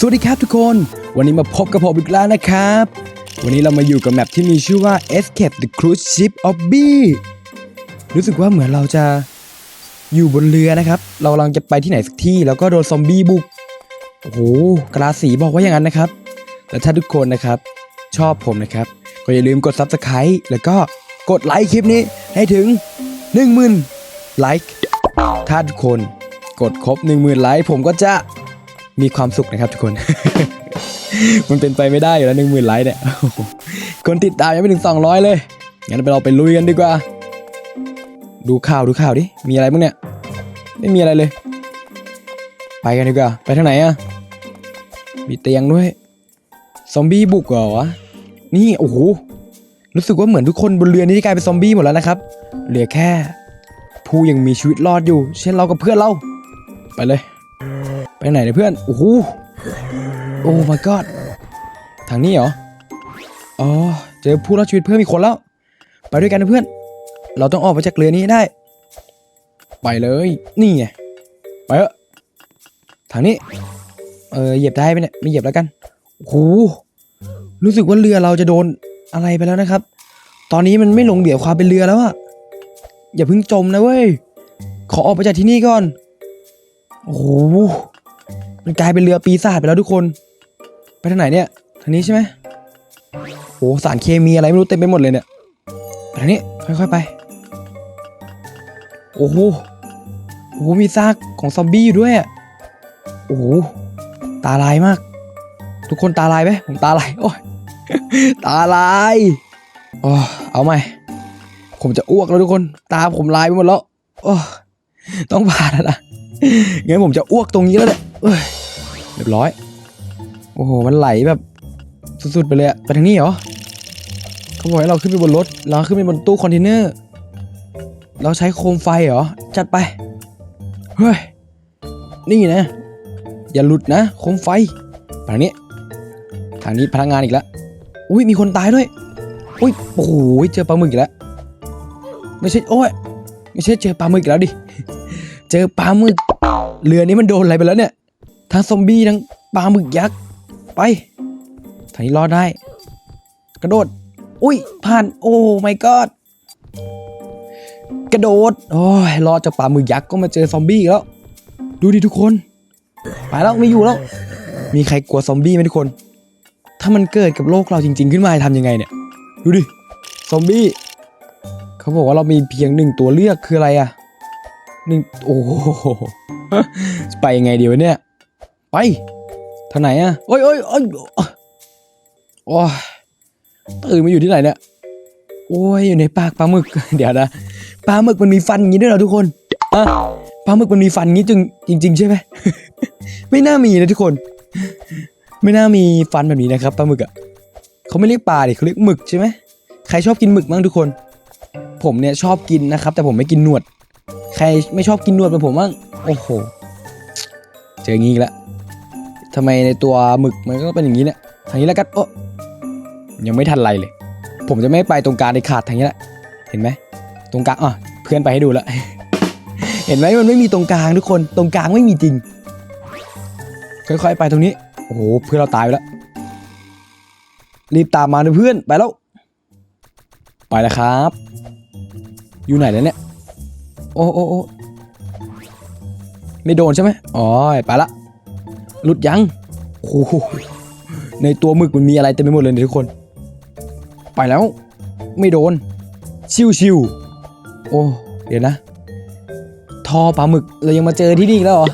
สวัสดีครับทุกคน วันนี้มาพบกับผมอีกแล้วนะครับ วันนี้เรามาอยู่กับแมปที่มีชื่อว่า Escape the Cruise Ship of B รู้สึกว่าเหมือนเราจะอยู่บนเรือนะครับ เรากำลังจะไปที่ไหนสักที่ แล้วก็โดนซอมบี้บุก โอ้โหกราสีบอกว่าอย่างนั้นนะครับ และถ้าทุกคนนะครับ ชอบผมนะครับ ก็อย่าลืมกด Subscribe แล้วก็กดไลค์คลิปนี้ให้ถึง 10,000ไลค์ ถ้าทุกคนกดครบ 10,000ไลค์ผมก็จะ มีความสุขนะครับทุกคน มันเป็นไปไม่ได้อยู่แล้ว10,000ไลค์เนี่ย คนติดตามยังไม่ถึง 200 เลย งั้นไปเราไปลุยกันดีกว่า ดูข่าวดูข่าวดิ มีอะไรบ้างเนี่ย ไม่มีอะไรเลย ไปกันดีกว่า ไปทางไหนอะมีเตียงด้วย ซอมบี้บุกเหรอวะ นี่โอ้โห รู้สึกว่าเหมือนทุกคนบนเรือนี้กลายเป็นซอมบี้หมดแล้วนะครับ เหลือแค่ ผู้ยังมีชีวิตรอดอยู่ เช่นเรากับเพื่อนเรา ไปเลย ไปไหนเนี่ยเพื่อน โอ้โหโอ้ my god ทางนี้เหรอ อ๋อ เจอผู้รอดชีวิตเพิ่มอีกคนแล้ว ไปด้วยกันนะเพื่อน เราต้องออกมาจากเรือนี้ให้ได้ ไปเลย นี่ไง ไปเถอะทางนี้ เออ เหยียบได้ไหมเนี่ย ไม่เหยียบแล้วกันโอ้โหรู้สึกว่าเรือเราจะโดนอะไรไปแล้วนะครับ ตอนนี้มันไม่หลงเหลือความเป็นเรือแล้วอะอย่าเพิ่งจมนะเว้ย ขอออกไปจากที่นี่ก่อน โอ้โห มันกลายเป็นเรือปีศาจไปแล้วทุกคน ไปทางไหนเนี่ยทางนี้ใช่ไหมโอ้สารเคมีอะไรไม่รู้เต็มไปหมดเลยเนี่ยไปทางนี้ค่อยๆไป โอ้โหโอ้โหมีซากของซอมบี้อยู่ด้วยอะโอ้โหตาลายมาก ทุกคนตาลายไหมผมตาลายโอ้ยตาลายโอ้เอาใหม่ ผมจะอ้วกแล้วทุกคน ตาผมลายไปหมดแล้วโอ้ต้องผ่าแล้วนะงั้นผมจะอ้วกตรงนี้แล้วแหละ เรียบร้อย โอ้โห มันไหลแบบสุดๆไปเลยอะไปทางนี้เหรอเขาบอกให้เราขึ้นไปบนรถ เราขึ้นไปบนตู้คอนเทนเนอร์ เราใช้โคมไฟเหรอ จัดไป เฮ้ย นี่นะ อย่าหลุดนะ โคมไฟไปทางนี้ ทางนี้พนักงานอีกแล้ว อุ้ยมีคนตายด้วย อุ้ย โอ้โห เจอปลาหมึกอีกแล้ว ไม่ใช่ โอ้ย ไม่ใช่เจอปลาหมึกอีกแล้วดิ เจอปลาหมึก เรือนี้มันโดนอะไรไปแล้วเนี่ย ทั้งซอมบี้ทั้งปลาหมึกยักษ์ ไปทางนี้รอดได้ กระโดด อุ้ย ผ่าน โอ้ my god กระโดด โอ้ย รอดจากปลาหมึกยักษ์ก็มาเจอซอมบี้แล้ว ดูดิทุกคน ไปแล้วไม่อยู่แล้ว มีใครกลัวซอมบี้ไหมทุกคน ถ้ามันเกิดกับโลกเราจริง ๆ ขึ้นมาจะทำยังไงเนี่ย ดูดิ ซอมบี้ เขาบอกว่าเรามีเพียงหนึ่งตัวเลือกคืออะไรอะหนึ่งโอ้ไปยังไงเดียวเนี่ย ไปทางไหนอะโอ้ยโอ้ยโอ้ยโอ้ยตื่นมาอยู่ที่ไหนเนี่ยโอ้ยอยู่ในปากปลาหมึก เดี๋ยวนะปลาหมึกมันมีฟันอย่างนี้ด้วยเหรอทุกคนอะปลาหมึกมันมีฟันอย่างนี้จึงจริง ๆ ใช่ไหมไม่น่ามีนะทุกคน ไม่น่ามีฟันแบบนี้นะครับปลาหมึกอะเขาไม่เรียกปลาดิเขาเรียกหมึกใช่ไหมใครชอบกินหมึกบ้างทุกคน ผมเนี่ยชอบกินนะครับ แต่ผมไม่กินหนวด ใครไม่ชอบกินหนวดเป็นผมบ้างโอ้โหเจออย่างนี้อีกแล้ว ทำไมในตัวหมึกมันก็เป็นอย่างนี้เนี่ยทางนี้แล้วกันโอ้ยังไม่ทันไรเลย ผมจะไม่ไปตรงกลางในขาดทางนี้แหละเห็นไหมตรงกลางอะเพื่อนไปให้ดูแล้วเห็นไหมมันไม่มีตรงกลางทุกคนตรงกลางไม่มีจริง ค่อยๆไปตรงนี้โอ้โหเพื่อนเราตายไปแล้วรีบตามมาเพื่อนไปแล้ว ไปแล้วครับ อยู่ไหนแล้วเนี่ย โอ้โอ้โอ้ไม่โดนใช่ไหมอ๋อไปละ หลุดยังโอ้โหในตัวหมึกมันมีอะไรเต็มไปหมดเลยทุกคน ไปแล้ว ไม่โดน ชิวชิวๆโอ้เดี๋ยวนะ ทอปลาหมึกเรายังมาเจอที่นี่อีกแล้วเหรอ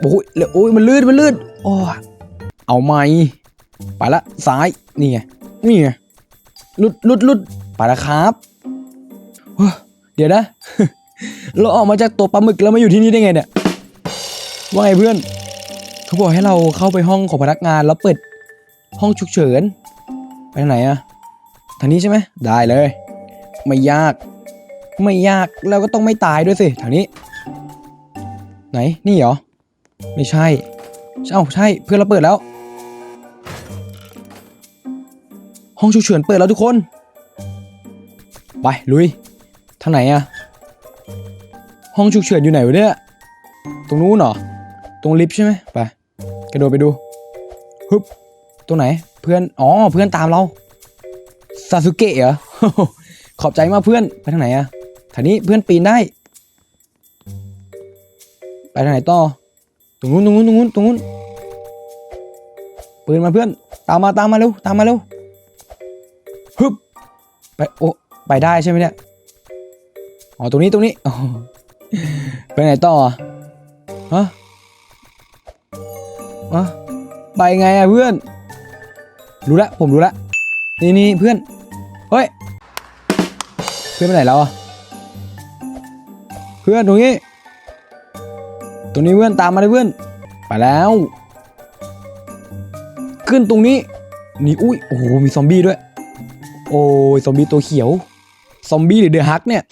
โอ้ยเร็วโอ้ยมันลื่นมันลื่นโอ้เอาไหมไปละซ้ายนี่ไงนี่ไงหลุดหลุดหลุดไปละครับเฮ้ยเดี๋ยวนะ เราออกมาจากตัวปลาหมึกแล้วมาอยู่ที่นี่ได้ไงเนี่ยว่าไงเพื่อน เขาบอกให้เราเข้าไปห้องของพนักงานแล้วเปิดห้องฉุกเฉิน ไปไหนอะทางนี้ใช่ไหมได้เลย ไม่ยาก ไม่ยากแล้วก็ต้องไม่ตายด้วยสิทางนี้ ไหนนี่เหรอ ไม่ใช่เอ้าใช่เพื่อนเราเปิดแล้ว ห้องฉุกเฉินเปิดแล้วทุกคนไปลุยทางไหนอะห้องฉุกเฉินอยู่ไหนวะเนี่ยตรงนู้นเหรอตรงลิฟต์ใช่ไหมไป ระโดดไปดูฮึบตรงไหน เพื่อน อ๋อ เพื่อนตามเรา ซาสึเกะเหรอ ขอบใจมากเพื่อน ไปทางไหนอะทางนี้เพื่อนปีนได้ ไปทางไหนต่อ ตรงนู้น ตรงนู้น ตรงนู้น ตรงนู้น ปืนมาเพื่อน ตามมา ตามมาเร็ว ตามมาเร็วฮึบ ไป โอ้ ไปได้ใช่ไหมเนี่ย อ๋อ ตรงนี้ ตรงนี้อ๋อไปไหนต่ออะฮะ ฮะไปไงอะเพื่อน รู้ละผมรู้ละ นี่นี่เพื่อน เฮ้ย เพื่อนไปไหนแล้วอะเพื่อนตรงนี้ ตรงนี้เพื่อนตามมาเลยเพื่อน ไปแล้ว ขึ้นตรงนี้ นี่อุ้ย โอ้โห มีซอมบี้ด้วย โอ้ย ซอมบี้ตัวเขียว ซอมบี้หรือเดอะฮักเนี่ย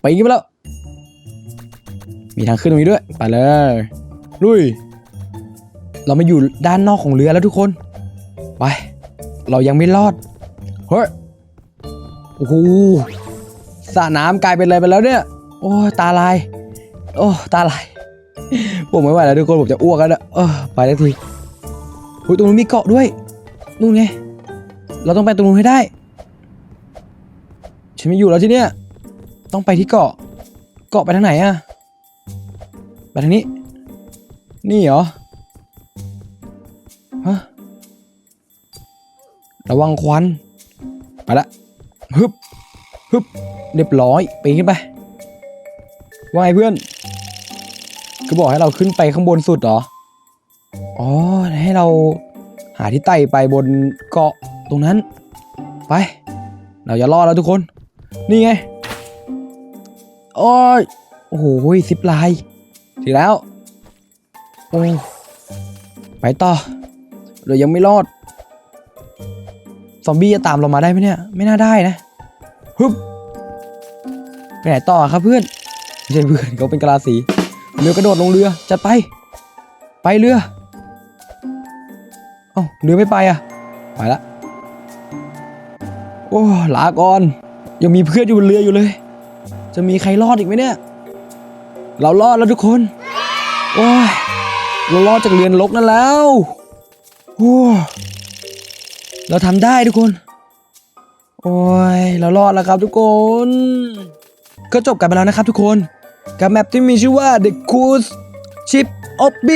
ไปกันไปแล้ว มีทางขึ้นตรงนี้ด้วย ไปเลย ลุย เรามาอยู่ด้านนอกของเรือแล้วทุกคน ไป เรายังไม่รอด เฮ้ย โอ้โหสระน้ำกลายเป็นอะไรไปแล้วเนี่ย โอ้ตาลาย โอ้ตาลายผมไม่ไหวแล้วทุกคนผมจะอ้วกแล้วเนี่ยเออไปแล้วทีอุ้ยตรงนู้นมีเกาะด้วย นู่นไง เราต้องไปตรงนู้นให้ได้ ฉันไม่อยู่แล้วที่เนี่ย ต้องไปที่เกาะ เกาะไปทางไหนอะไปทางนี้ นี่เหรอ ฮะระวังควันไปละฮึบฮึบเรียบร้อยปีนขึ้นไปว่าไงเพื่อนก็บอกให้เราขึ้นไปข้างบนสุดเหรออ๋อให้เราหาที่ไต่ไปบนเกาะตรงนั้น ไป เราจะรอดแล้วทุกคน นี่ไงโอ้ยโอ้โหซิปไลน์ถึงแล้วโอ้ไปต่อ เรายังไม่รอด ซอมบี้จะตามเรามาได้ไหมเนี่ย ไม่น่าได้นะฮึบไปไหนต่อครับเพื่อนไม่ใช่เพื่อนเขาเป็นกะลาสีเรือกระโดดลงเรือจัดไป ไปเรือเอ้าเรือไม่ไปอะไปละโอ้ลาก่อน ยังมีเพื่อนอยู่บนเรืออยู่เลย จะมีใครรอดอีกไหมเนี่ย เรารอดแล้วทุกคน โอ้ยเรารอดจากเรือนรกนั่นแล้ว เราทำได้ทุกคน โอ้ย เรารอดแล้วครับทุกคน ก็จบกันไปแล้วนะครับทุกคน กับแมปที่มีชื่อว่า The Cruise Ship of B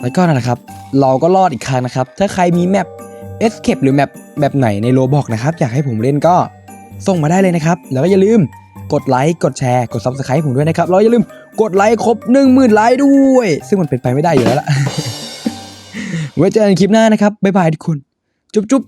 แล้วก็นั่นแหละครับ เราก็รอดอีกครั้งนะครับ ถ้าใครมีแมป Escape หรือแมปแบบไหนในโลบอกนะครับ อยากให้ผมเล่นก็ส่งมาได้เลยนะครับ แล้วก็อย่าลืมกดไลค์ กดแชร์ กด Subscribe ผมด้วยนะครับ แล้วอย่าลืมกดไลค์ครบ 1 0,000ไลค์ด้วย ซึ่งมันเป็นไปไม่ได้อยู่แล้วล่ะ ไว้เจอกันคลิปหน้านะครับบ๊ายบายทุกคน จุ๊บจุ๊บ